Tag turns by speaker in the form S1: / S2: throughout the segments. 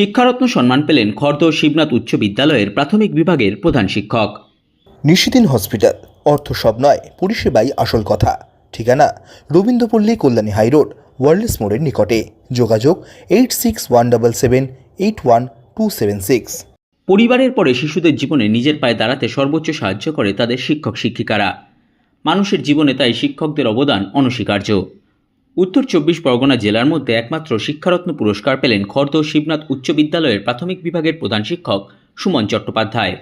S1: শিক্ষারত্ন সম্মান পেলেন খর্দ শিবনাথ উচ্চ বিদ্যালয়ের প্রাথমিক বিভাগের প্রধান শিক্ষক।
S2: নিশিদিন হসপিটাল অর্থ সব নয় পরিষেবাই আসল কথা। ঠিকানা রবীন্দ্রপল্লী কল্যাণী হাইরোড ওয়ার্ল্ডস মোড়ের নিকটে। যোগাযোগ eight six one double seven eight one two seven six.
S1: পরিবারের পরে শিশুদের জীবনে নিজের পায়ে দাঁড়াতে সর্বোচ্চ সাহায্য করে তাদের শিক্ষক শিক্ষিকারা মানুষের জীবনে তাই শিক্ষকদের অবদান অনস্বীকার্য। উত্তর চব্বিশ পরগনা জেলার মধ্যে একমাত্র শিক্ষারত্ন পুরস্কার পেলেন খর্দ শিবনাথ উচ্চ বিদ্যালয়ের প্রাথমিক বিভাগের প্রধান শিক্ষক সুমন চট্টোপাধ্যায়।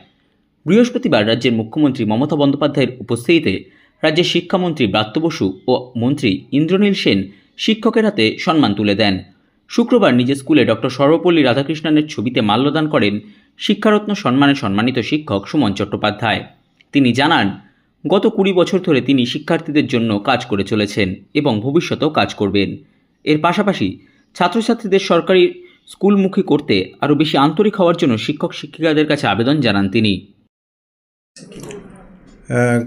S1: বৃহস্পতিবার রাজ্যের মুখ্যমন্ত্রী মমতা বন্দ্যোপাধ্যায়ের উপস্থিতিতে রাজ্যের শিক্ষামন্ত্রী ব্রাত্য বসু ও মন্ত্রী ইন্দ্রনীল সেন শিক্ষকের হাতে সম্মান তুলে দেন। শুক্রবার নিজের স্কুলে ডক্টর সর্বপল্লী রাধাকৃষ্ণনের ছবিতে মাল্যদান করেন শিক্ষারত্ন সম্মানে সম্মানিত শিক্ষক সুমন চট্টোপাধ্যায়। তিনি জানান গত কুড়ি বছর ধরে তিনি শিক্ষার্থীদের জন্য কাজ করে চলেছেন এবং ভবিষ্যতেও কাজ করবেন। এর পাশাপাশি ছাত্রছাত্রীদের সরকারি স্কুলমুখী করতে আরও বেশি আন্তরিক হওয়ার জন্য শিক্ষক শিক্ষিকাদের কাছে আবেদন জানান তিনি।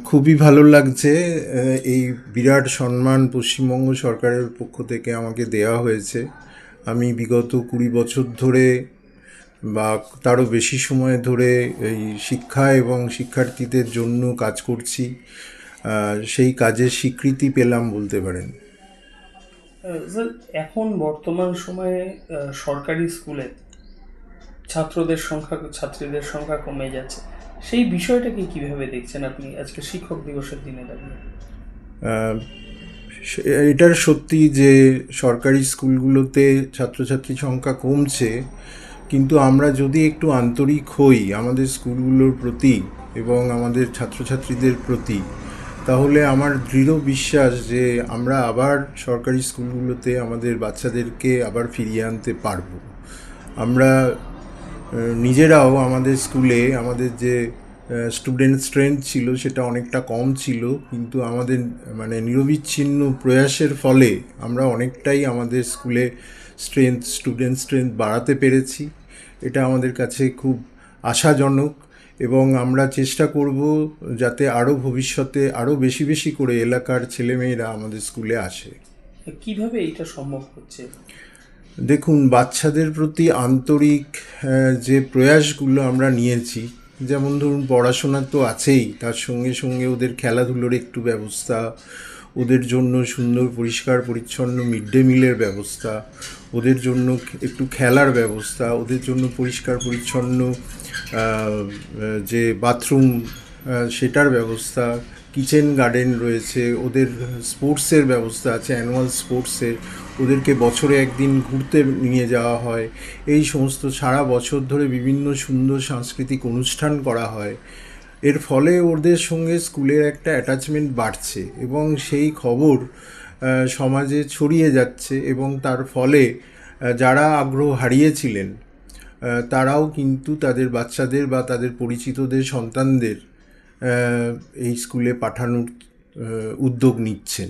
S3: খুবই ভালো লাগছে এই বিরাট সম্মান পশ্চিমবঙ্গ সরকারের পক্ষ থেকে আমাকে দেওয়া হয়েছে। আমি বিগত কুড়ি বছর ধরে বা তারও বেশি সময় ধরে এই শিক্ষা এবং শিক্ষার্থীদের জন্য কাজ করছি সেই কাজের স্বীকৃতি পেলাম বলতে পারেন।
S4: স্যার এখন বর্তমান সময়ে সরকারি স্কুলে ছাত্রদের সংখ্যা ছাত্রীদের সংখ্যা কমে যাচ্ছে। সেই বিষয়টাকে কীভাবে দেখছেন আপনি আজকে শিক্ষক দিবসের দিনে? দাঁড়িয়ে
S3: এটার সত্যি যে সরকারি স্কুলগুলোতে ছাত্রছাত্রী সংখ্যা কমছে কিন্তু আমরা যদি একটু আন্তরিক হই আমাদের স্কুলগুলোর প্রতি এবং আমাদের ছাত্রছাত্রীদের প্রতি, তাহলে আমার দৃঢ় বিশ্বাস যে আমরা আবার সরকারি স্কুলগুলোতে আমাদের বাচ্চাদেরকে আবার ফিরিয়ে আনতে পারব। আমরা নিজেরাও আমাদের স্কুলে আমাদের যে স্টুডেন্ট স্ট্রেংথ ছিল সেটা অনেকটা কম ছিল, কিন্তু আমাদের মানে নিরবিচ্ছিন্ন প্রয়াসের ফলে আমরা অনেকটাই আমাদের স্কুলে স্ট্রেংথ স্টুডেন্ট স্ট্রেংথ বাড়াতে পেরেছি। এটা আমাদের কাছে খুব আশাজনক এবং আমরা চেষ্টা করব যাতে আরও ভবিষ্যতে আরও বেশি বেশি করে এলাকার ছেলেমেয়েরা আমাদের স্কুলে আসে।
S4: কীভাবে এটা সম্ভব হচ্ছে?
S3: দেখুন বাচ্চাদের প্রতি আন্তরিক যে প্রয়াসগুলো আমরা নিয়েছি যেমন ধরুন পড়াশোনা তো আছেই তার সঙ্গে সঙ্গে ওদের খেলাধুলোর একটু ব্যবস্থা ওদের জন্য সুন্দর, পরিষ্কার, পরিচ্ছন্ন মিড ডে মিলের ব্যবস্থা, ওদের জন্য একটু খেলার ব্যবস্থা, ওদের জন্য পরিষ্কার, পরিচ্ছন্ন যে বাথরুম সেটার ব্যবস্থা, কিচেন গার্ডেন রয়েছে, ওদের স্পোর্টসের ব্যবস্থা আছে, অ্যানুয়াল স্পোর্টসের ওদেরকে বছরে একদিন ঘুরতে নিয়ে যাওয়া হয়, এই সমস্ত সারা বছর ধরে বিভিন্ন সুন্দর সাংস্কৃতিক অনুষ্ঠান করা হয়। এর ফলে ওদের সঙ্গে স্কুলের একটা অ্যাটাচমেন্ট বাড়ছে এবং সেই খবর সমাজে ছড়িয়ে যাচ্ছে এবং তার ফলে যারা আগ্রহ হারিয়েছিলেন তারাও কিন্তু তাদের বাচ্চাদের বা তাদের পরিচিতদের, সন্তানদের এই স্কুলে পাঠানোর উদ্যোগ নিচ্ছেন।